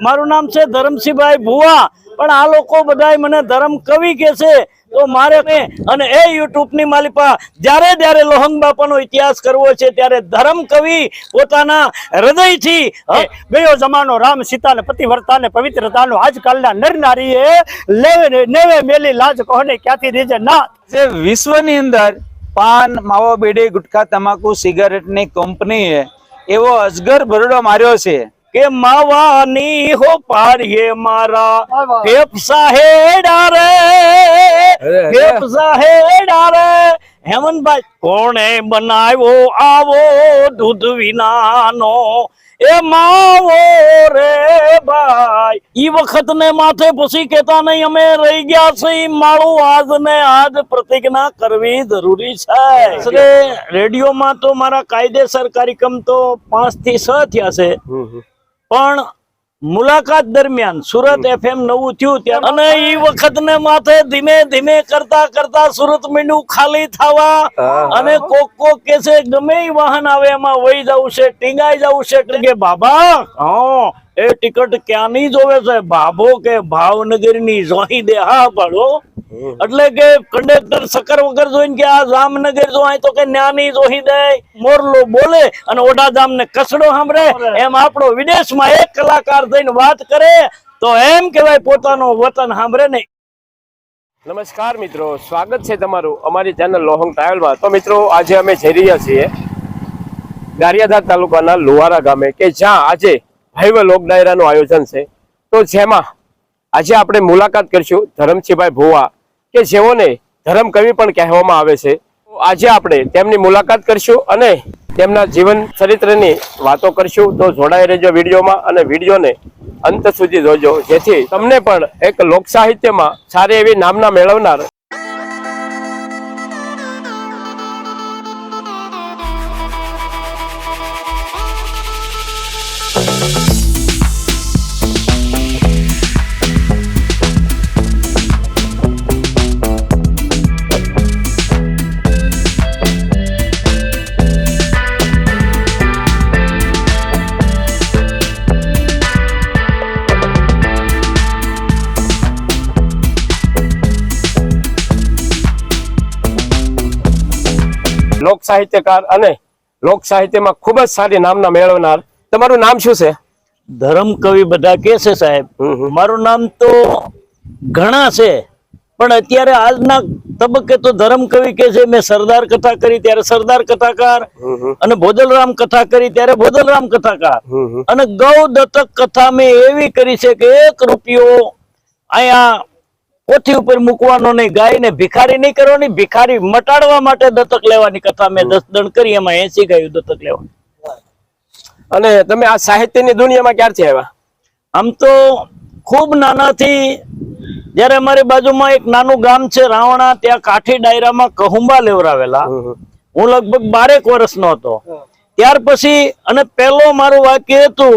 મારું નામ છે ધરમસિંહભાઈ ભુવા. પણ આ લોકો બધા મને ધરમ કવિ કે છે તો મારે અને એ યુટ્યુબની માલિપા જ્યારે જ્યારે લોહંગ બાપાનો ઇતિહાસ કરવો છે ત્યારે ધરમ કવિ પોતાના હૃદયથી ગયો જમાનો રામ ને પતિવ્રતા ને પવિત્રતાનો આજકાલના નર નારીએ ને નેવે મેલી લાજ કોને ક્યાંથી રીજે ના જે વિશ્વની અંદર પાન માવો બેડી ગુટખા તમાકુ સિગારેટની કંપનીએ એવો અજગર ભરડો માર્યો છે. કે માવાની હો પાડીએ મારા. ફેફસા હે ડારે ફેફસા હે ડારે હેમંતભાઈ કોણે બનાવ્યો આવો દૂધ વિનાનો? એ માવો રે ભાઈ. ઈ વખત ને માથે પછી કેતા નહીં અમે રહી ગયા છે ઈ માળું આજ ને આજ પ્રતિજ્ઞા કરવી જરૂરી છે. એટલે રેડિયોમાં તો મારા કાયદેસર કાર્યક્રમ તો પાંચથી છ થયા છે. પણ મુલાકાત દરમિયાન સુરત એફએમ નવું થયું ત્યાં અને ઈ વખત ને માથે ધીમે ધીમે કરતા કરતા સુરત મીંડું ખાલી થવા અને કોક કોક કે છે ગમે વાહન આવે એમાં વહી જવું છે ટીંગાઈ જવું છે એટલે કે બાબા હા. એ ટિકિટ ક્યાંની જોવે છે? બાબો કે ભાવનગરની જોઈ દે હા પાડો એટલે કે કંડક્ટર સકર વગર જોઈને કે આ જામનગર જો અહીં તો કે ન્યાની જોઈ દે. મોરલો બોલે અને ઓઢાધામ ને કસડો સાંભળે. એમ આપણો વિદેશમાં એક કલાકાર થઈને વાત કરે તો એમ કહેવાય પોતાનો વતન સાંભળે ને નમસ્કાર મિત્રો સ્વાગત છે તમારું અમારી ચેનલ લોહંગ ટ્રાવેલમાં. તો મિત્રો આજે અમે જઈ રહ્યા છીએ ગારિયાધાર તાલુકાના લુહારા ગામે કે જ્યાં આજે ભૈવ લોક ડાયરાનું આયોજન છે. તો જેમાં આજે આપણે મુલાકાત કરીશું ધરમસિંહભાઈ ભુવા. કે જેઓને ધરમ કવિ પણ કહેવામાં આવે છે. આજે આપણે તેમની મુલાકાત કરીશું અને તેમના જીવન ચરિત્રની વાતો કરીશું. તો જોડાઈ રહેજો વિડીયોમાં અને વિડીયોને અંત સુધી જોજો. જેથી તમને પણ એક લોક સાહિત્યમાં સારી એવી નામના મેળવનાર લોક સાહિત્યકાર અને લોક સાહિત્યમાં ખૂબ જ સારી નામના મેળવનાર તમારું નામ શું છે ધરમ કવિ બધા કે છે સાહેબ. મારું નામ તો ઘણા છે પણ અત્યારે આજના તબક્કે તો ધરમ કવિ કે છે મેં સરદાર કથા કરી ત્યારે સરદાર કથાકાર. અને ભોજલરામ કથા કરી ત્યારે ભોજલરામ કથાકાર. અને ગૌ દત્તક કથા મેં એવી કરી છે કે એક રૂપિયો અહીંયા પોથી ઉપર મૂકવાનો નહીં ગાયને ભિખારી નહીં કરવાની ભિખારી મટાડવા માટે દત્તક લેવાની કથા મેં દસ દણ કરી એમાં એસી ગાયું દત્તક લેવાની. અને તમે આ સાહિત્યની દુનિયામાં ક્યારથી આવ્યા? આમ તો ખૂબ નાનાથી જ્યારે અમારી બાજુમાં એક નાનું ગામ છે રાવણા ત્યાં કાઠી ડાયરામાં કહુંબા લેવરાવેલા. હું લગભગ બારેક વર્ષનો હતો. ત્યાર પછી અને પહેલો મારું વાક્ય હતું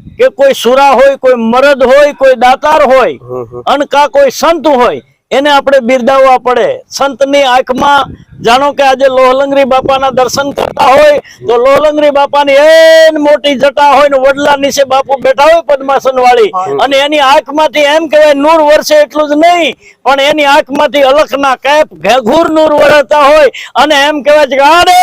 કે કોઈ સુરા હોય કોઈ મરદ હોય કોઈ દાતાર હોય હમ હમ. અને કા કોઈ સંત હોય એને આપણે બિરદાવવા પડે. સંતની આંખમાં જાણો કે આજે લોહલંગરી બાપાના દર્શન કરતા હોય તો લોહલંગરી બાપાની એન મોટી જટા હોય ને વડલા નીચે બાપુ બેઠા હોય પદ્માસન વાળી અને એની આંખમાંથી એમ કહેવાય નૂર વર્ષે એટલું જ નહીં પણ એની આંખમાંથી અલખના કેપ ઘેઘૂર નૂર વરસતા હોય અને એમ કહેવાય છે કે આડે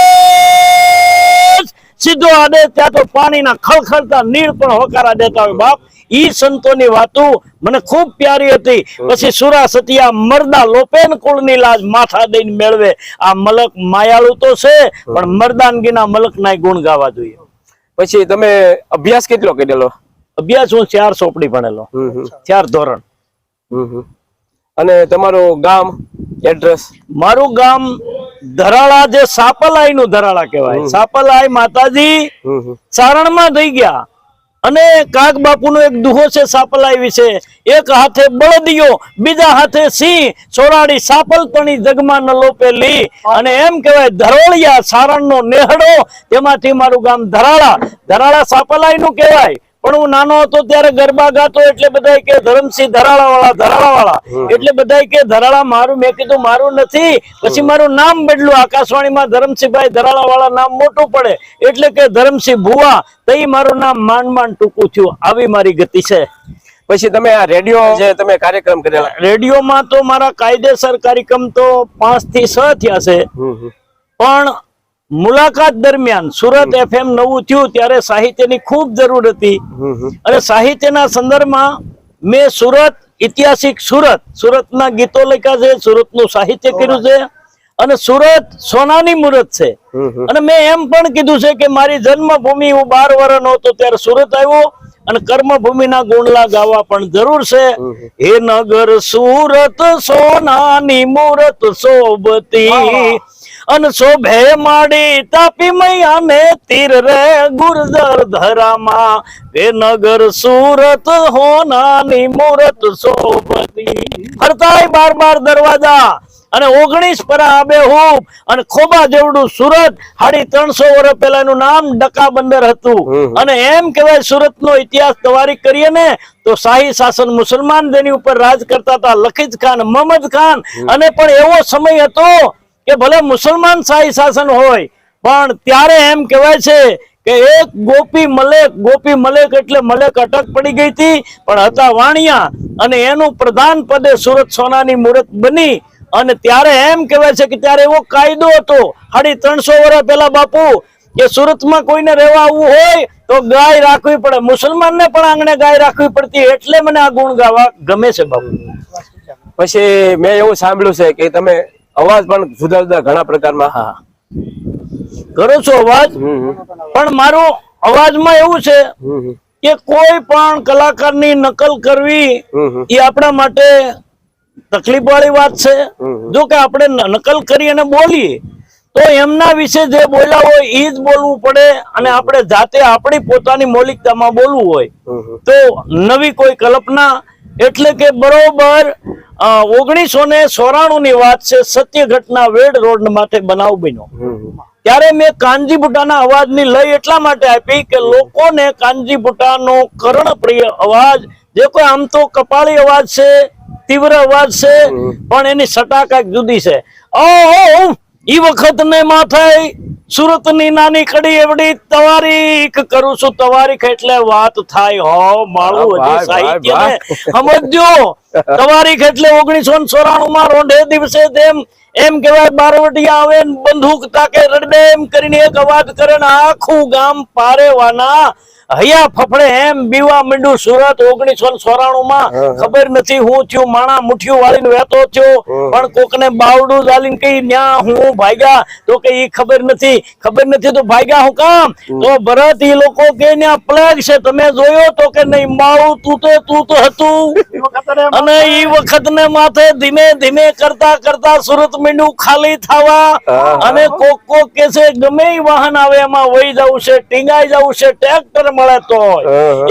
સીધો આડે ત્યાં તો પાણીના ખળખળતા નીર પણ હોકારા દેતા હોય. બાપ ઈ સંતોની વાતો મને ખૂબ પ્યારી હતી. પછી સુરા સતિયા મરદા લોપેન કુળની લાજ માથા દઈને મેળવે. આ મલક માયાળુ તો છે પણ મર્દાનગીના મલકના ગુણ ગાવા જોઈએ. પછી તમે અભ્યાસ કેટલો કરેલો? અભ્યાસ હું ચાર સોપડી ભણેલો. ચાર ધોરણ. અને તમારું ગામ એડ્રેસ? મારું ગામ ધરાળા જે સાપલાઈ નું ધરાળા કહેવાય. સાપલાઈ માતાજી. ચારણમાં થઈ ગયા. અને કાગ બાપુનો એક દુહો છે સાપલાઈ વિશે. એક હાથે બળદિયો બીજા હાથે સિંહ સોરાડી સાપલપણી જગમાં ન લોપેલી. અને એમ કહેવાય ધરોળિયા સારણનો નેહડો તેમાંથી મારું ગામ ધરાળા. ધરાળા સાપલાઈ નું કહેવાય. પણ હું નાનો હતો ત્યારે ગરબા ગાતો એટલે બધા કે ધરમસિંહ ધરાળા વાળા ધરાળા વાળા એટલે બધા કે ધરાળા મારું મેં કીધું મારું નથી. પછી મારું નામ બદલું. આકાશવાણીમાં ધરમસિંહભાઈ ધરાળા વાળા નામ મોટું પડે. એટલે કે ધરમસિંહ ભુવા તઈ મારું નામ માંડ માંડ ટૂંકું થયું. આવી મારી ગતિ છે. પછી તમે આ રેડિયો જે તમે કાર્યક્રમ કરેલા. રેડિયોમાં તો મારા કાયદેસર કાર્યક્રમ તો પાંચથી છ થયા છે. પણ મુલાકાત દરમિયાન સુરત એફએમ નવું થયું ત્યારે સાહિત્યની ખૂબ જરૂર હતી. અને સાહિત્યના સંદર્ભમાં મેં સુરત ઐતિહાસિક સુરત સુરતના ગીતો લખ્યા છે સુરતનું સાહિત્ય કર્યું છે અને સુરત સોનાની મુરત છે. અને મેં એમ પણ કીધું છે કે મારી જન્મભૂમિ હું બાર વર્ષનો હતો ત્યારે સુરત આવ્યો અને કર્મભૂમિના ગુણલા ગાવા પણ જરૂર છે. હે નગર સુરત સોનાની મુરત શોભતી અને શોભે માડી તાપી મૈયાને તીર રે ગુર્જર ધરામાં. તે નગર સુરત હોનાની મૂરત શોભતી ફરતાય બાર બાર દરવાજા અને ઓગણીસ પરા આબે હું અને ખોબા જેવડું સુરત. સાડી ત્રણસો વર્ષ પહેલા એનું નામ ડકા બંદર હતું અને એમ કહેવાય સુરત નો ઇતિહાસ તવારી કરીએ ને તો શાહી શાસન મુસલમાન તેની ઉપર રાજ કરતા હતા લખીજ ખાન મોહમ્મદ ખાન. અને પણ એવો સમય હતો કે ભલે મુસલમાન શાહી શાસન હોય, પણ ત્યારે એમ કહેવાય છે કે એક ગોપી મલેક ગોપી મલેક એટલે મલેક અટક પડી ગઈ હતી, પણ હતા વાણિયા અને એનું પ્રધાન પદે સુરત સોનાની મૂર્ત બની. અને ત્યારે એમ કહેવાય છે કે ત્યારે એવો કાયદો હતો સાડી ત્રણસો વર્ષ પહેલા બાપુ, કે સુરતમાં કોઈને રહેવા આવવું હોય તો ગાય રાખવી પડે. મુસલમાનને પણ આંગણે ગાય રાખવી પડતી, એટલે મને આ ગુણ ગાવા ગમે છે બાપુ. પછી મેં એવું સાંભળ્યું છે કે તમે અવાજ પણ જુદા જુદા ઘણા પ્રકારમાં હા કરો છો અવાજ. પણ મારો અવાજમાં એવું છે. કે કોઈ પણ કલાકારની નકલ કરવી. એ આપણા માટે તકલીફ વાળી વાત છે જો કે આપણે નકલ કરી અને બોલીએ તો એમના વિશે જે બોલ્યા હોય એ જ બોલવું પડે અને આપણે જાતે આપણી પોતાની મૌલિકતામાં બોલવું હોય. તો નવી કોઈ કલ્પના એટલે કે બરોબર ઓગણીસો ને ચોરાણું ની વાત છે સત્ય ઘટના વેડ રોડ માટે બનાવ બન્યો. ત્યારે મેં કાનજી બુટાના અવાજની લય એટલા માટે આપી કે લોકોને કાનજી બુટાનો કર્ણપ્રિય અવાજ જે કોઈ આમ તો કપાળી અવાજ છે તીવ્ર અવાજ છે પણ એની સટા કાંઈક જુદી છે. ઓ ઈ વખત ને માથે સુરતની નાની કડી એવડી તવારીખ કરું છું. તવારીખ એટલે વાત થાય હો. માળું હજી સાહિત્ય વાહ. સમજજો એટલે ઓગણીસો ચોરાણું માં રોંઢે દિવસે તેમ એમ કેવાય બારવટિયા આવે બંદૂક તાકે રડે એમ કરીને એક અવાજ કરે ને આખું ગામ પારેવાના હૈયા ફફડે એમ બીવા માંડ્યું સુરત ઓગણીસો ચોરાણું માં ખબર નથી હું થયું માણા મુઠ્ઠીઓ વાળીને વેતો થયો પણ કોકને બાવડું ચાલીને કઈ ન્યા હું ભાગ્યા. તો કે ઈ ખબર નથી. ખબર નથી તો ભાગ્યા હું કામ? તો ભરત ઈ લોકો કે ન્યા પ્લેગ છે તમે જોયો? તો કે નહીં માળું તું તો તું તો હતું અને ઈ વખત ને માથે ધીમે ધીમે કરતા કરતા સુરત મીંડું ખાલી થવા અને કોક કોક કે છે ગમે વાહન આવે એમાં વહી જવું છે ટીંગાઈ જવું છે ટ્રેક્ટર મળે તો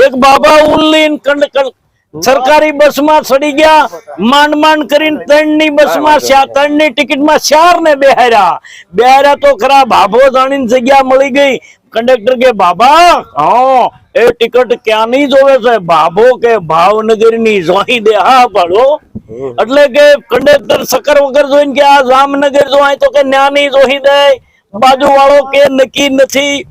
એક બાબા ઉલ્લીન કંડ સરકારી બસમાં ચડી ગયા માંડ માંડ કરીને ત્રણની બસમાં ત્રણની ટિકિટમાં ચાર ને બેહાર્યા. બેહાર્યા તો ખરા ભાભો જાણીને જગ્યા મળી ગઈ. કંડક્ટર કે બાબા હા એ ટિકિટ ક્યાંની જોવે છે? ભાભો કે ભાવનગરની જોઈ દે હા પાડો એટલે કે કંડક્ટર સકર વગર જોઈને કે આ જામનગર જોવાય તો કે ન્યાની જોઈ દે. બાજુ વાળો કે નક્કી નથી.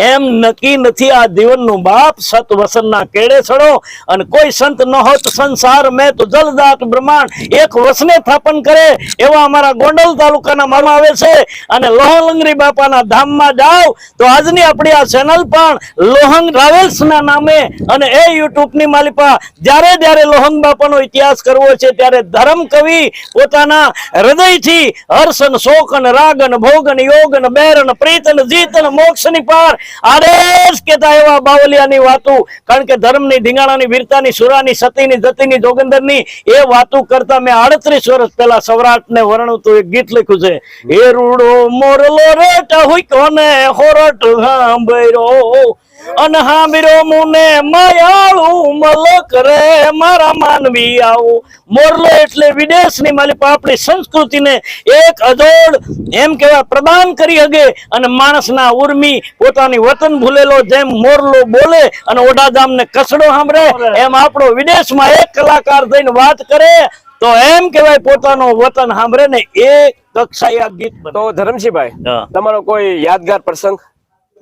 એમ નક્કી નથી આ જીવનનું બાપ સત વસનના કેળે ચડો અને કોઈ સંત ન હોત સંસાર મેં તો જલદાત બ્રહ્માંડ. એક વસને સ્થાપન કરે એવા અમારા ગોંડલ તાલુકાના મારવા આવે છે અને લોહલંગરી બાપાના ધામમાં જાઓ તો આજની આપણી આ ચેનલ પણ લોહંગ ટ્રાવેલ્સના નામે અને એ યુટ્યુબની માલિપા જ્યારે જ્યારે લોહંગ બાપાનો ઇતિહાસ કરવો છે ત્યારે ધર્મ કવિ પોતાના હૃદયથી હર્ષન શોકન રાગન ભોગન યોગન બેરન પ્રીતન જીતન મોક્ષની પાર આદેશ કેતા એવા બાવલિયાની વાતો. કારણ કે ધર્મની ઢીંગાણાની, વીરતાની, સુરાની, સતીની, જતીની જોગંદરની એ વાતો કરતા મેં આડત્રીસ વર્ષ પહેલા સૌરાષ્ટ્રને વર્ણવતું એક ગીત લખ્યું છે. એ રૂડો મોરલો રેટ હોય કોને હોરટ હાંભળ્યો અને હામીરો મુને માયાળું મલક રે મારા માનવી આવો. મોરલો એટલે વિદેશની માલિક આપણી સંસ્કૃતિને એક અજોડ એમ કહેવાય પ્રદાન કરી હગે. અને માણસના ઉર્મી પોતાની વતન ભૂલેલો જેમ મોરલો બોલે અને ઓડાધામને કસડો સાંભળે એમ આપણો વિદેશમાં એક કલાકાર થઈને વાત કરે તો એમ કહેવાય પોતાનો વતન સાંભળે ને એ કક્ષાએ આ ગીત તો ધરમસિંહભાઈ તમારો કોઈ યાદગાર પ્રસંગ?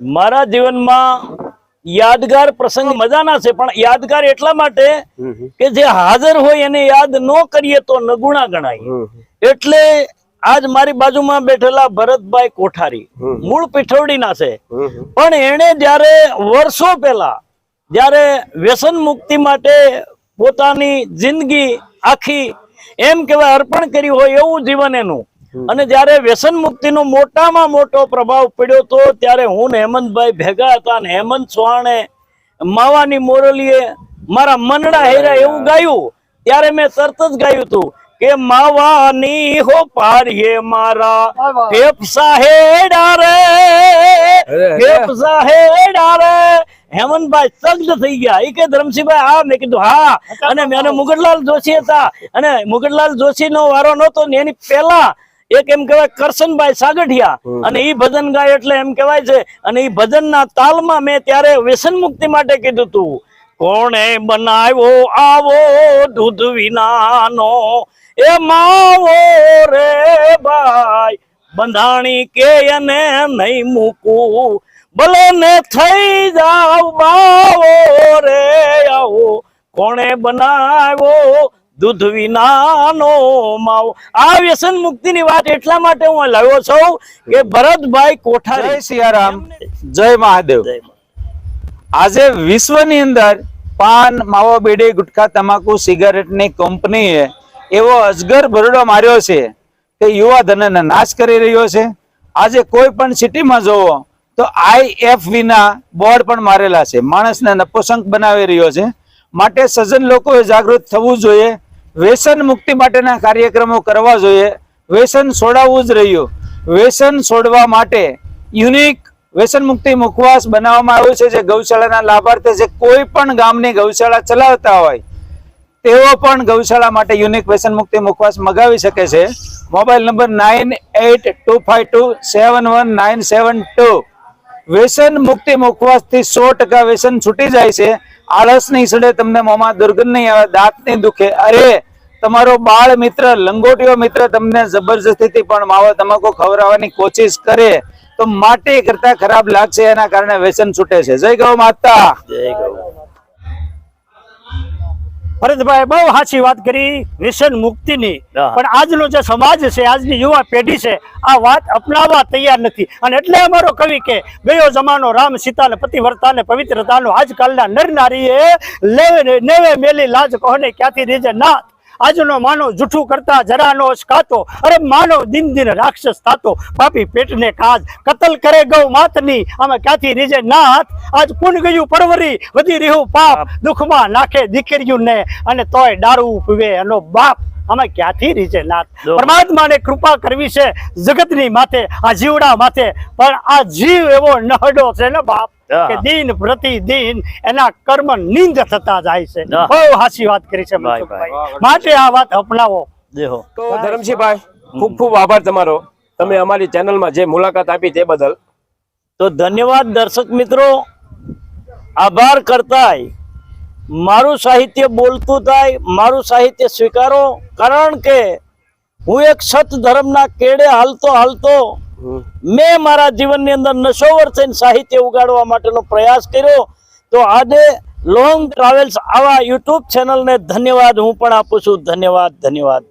મારા જીવનમાં યાદગાર પ્રસંગ મજાના છે પણ યાદગાર એટલા માટે કે જે હાજર હોય એને યાદ ન કરીએ તો નગુણા ગણાય. એટલે આજ મારી બાજુમાં બેઠેલા ભરતભાઈ કોઠારી. મૂળ પીઠવડીના છે. પણ એણે જ્યારે વર્ષો પહેલા જ્યારે વ્યસન મુક્તિ માટે પોતાની જિંદગી આખી એમ કહેવાય અર્પણ કરી હોય એવું જીવન એનું અને જ્યારે વ્યસન મુક્તિનો મોટામાં મોટો પ્રભાવ પડ્યો તો ત્યારે હું ને હેમંતભાઈ ભેગા હતા અને હેમંત સોહાણે માવાની મોરલીએ મારા મનડા હેરા એવું ગાયું. ત્યારે મેં તરત જ ગાયું હતું કે માવાની હો પાડીએ મારા ફેફસા હે ડારે ફેફસા હે ડારે. હેમંતભાઈ સજ્જ થઈ ગયા. એ કે ધરમસિંહભાઈ હા. મેં કીધું હા. અને મેં મુગટલાલ જોશી હતા. અને મુગટલાલ જોશી નો વારો નહોતો ને એની પહેલા એક એમ કહેવાય કરશનભાઈ સાગઠિયા. અને એ ભજન ગાય એટલે એમ કહેવાય છે અને ઈ ભજનના તાલમાં મેં ત્યારે વ્યસન મુક્તિ માટે કીધું તું. કોણે બનાવ્યો આવો દૂધ વિનાનો? એ માવો રે ભાઈ બંધાણી કે એને નહીં મૂકું ભલે ને થઈ જાવ બાવો રે આવો. કોણે બનાવ્યો દૂધ વિનાનો માવો. આ વ્યસન મુક્તિની વાત એટલા માટે હું લાવ્યો છું કે ભરતભાઈ જય કોઠારી સિયારામ જય મહાદેવ. આજે વિશ્વની અંદર પાન માવો બેડી ગુટખા તમાકુ સિગારેટની કંપનીએ એવો અજગર ભરડો માર્યો છે કે યુવા ધનને નાશ કરી રહ્યો છે. આજે કોઈ પણ સિટીમાં જોવો તો આઈએફ ના બોર્ડ પણ મારેલા છે. માણસને નપોસંક બનાવી રહ્યો છે. માટે સજ્જન લોકોએ જાગૃત થવું જોઈએ. વ્યસન મુક્તિ માટેના કાર્યક્રમો કરવા જોઈએ. વ્યસન છોડાવવું જ રહ્યું. વ્યસન છોડવા માટે યુનિક વ્યસન મુક્તિ મુખવાસ બનાવવામાં આવ્યું છે, જે ગૌશાળાના લાભાર્થી જે કોઈ પણ ગામની ગૌશાળા ચલાવતા હોય, તેઓ પણ ગૌશાળા માટે યુનિક વ્યસન મુક્તિ મુખવાસ મગાવી શકે છે. Mobile number nine eight two five two seven one nine seven two વ્યસન મુક્તિ મુખવાસથી સો ટકા વ્યસન છૂટી જાય છે. આળસ નહીં સડે તમને મોમાં, દુર્ગંધ નહીં આવે, દાંત નહીં દુખે. અરે, તમારો બાળ મિત્ર, લંગોટીયો મિત્ર તમને જબરજસ્તીથી પણ માવો, તમાકુ ખવડાવવાની કોશિશ કરે તો માટે કરતા ખરાબ લાગશે, એના કારણે વ્યસન છૂટે છે. જય ગૌ માતા. જય ગૌ. ભરતભાઈ બહુ સાચી વાત કરી વ્યસન મુક્તિની. પણ આજનો જે સમાજ છે આજની યુવા પેઢી છે આ વાત અપનાવવા તૈયાર નથી. અને એટલે અમારો કવિ કે ગયો જમાનો રામ સીતા ને પતિવ્રતા ને પવિત્રતાનો આજકાલના નર નારીએ લેવે નેવે મેલી લાજ કોને ક્યાંથી રીજે? નાથ આજનો માનવ જૂઠું કરતા જરાનો કાતો અરે માનવ દિન દિન રાક્ષસ થતો પાપી પેટને કાજ કતલ કરે ગૌ માતની આમાં ક્યાંથી રીજે નાથ? આજ કુન ગયું પરવરી વધી રહ્યું પાપ દુઃખમાં નાખે દીકરીયું ને અને તોય દારૂ પીવે એનો બાપ. આમાં ક્યાંથી રીચે નાથ પરમાત્માને કૃપા કરવી છે જગતની માથે આ જીવડા માથે. પણ આ જીવ એવો નહડો છે ને બાપ કે દિન પ્રતિદિન એના કર્મ નિંદ થતા જાય છે. બહુ હાસી વાત કરી છે માટે આ વાત અપનાવો. તો ધરમસિંહભાઈ ખૂબ ખૂબ આભાર તમારો. તમે અમારી ચેનલમાં જે મુલાકાત આપી તે બદલ. તો ધન્યવાદ દર્શક મિત્રો. આભાર કરતાય. મારું સાહિત્ય બોલતું થાય મારું સાહિત્ય સ્વીકારો કારણ કે હું એક સત ધર્મના કેડે હાલતો હાલતો મેં મારા જીવનની અંદર નશોવર થઈને સાહિત્ય ઉગાડવા માટેનો પ્રયાસ કર્યો. તો આજે લોંગ ટ્રાવેલ્સ આવા યુટ્યુબ ચેનલને ધન્યવાદ હું પણ આપું છું. ધન્યવાદ ધન્યવાદ.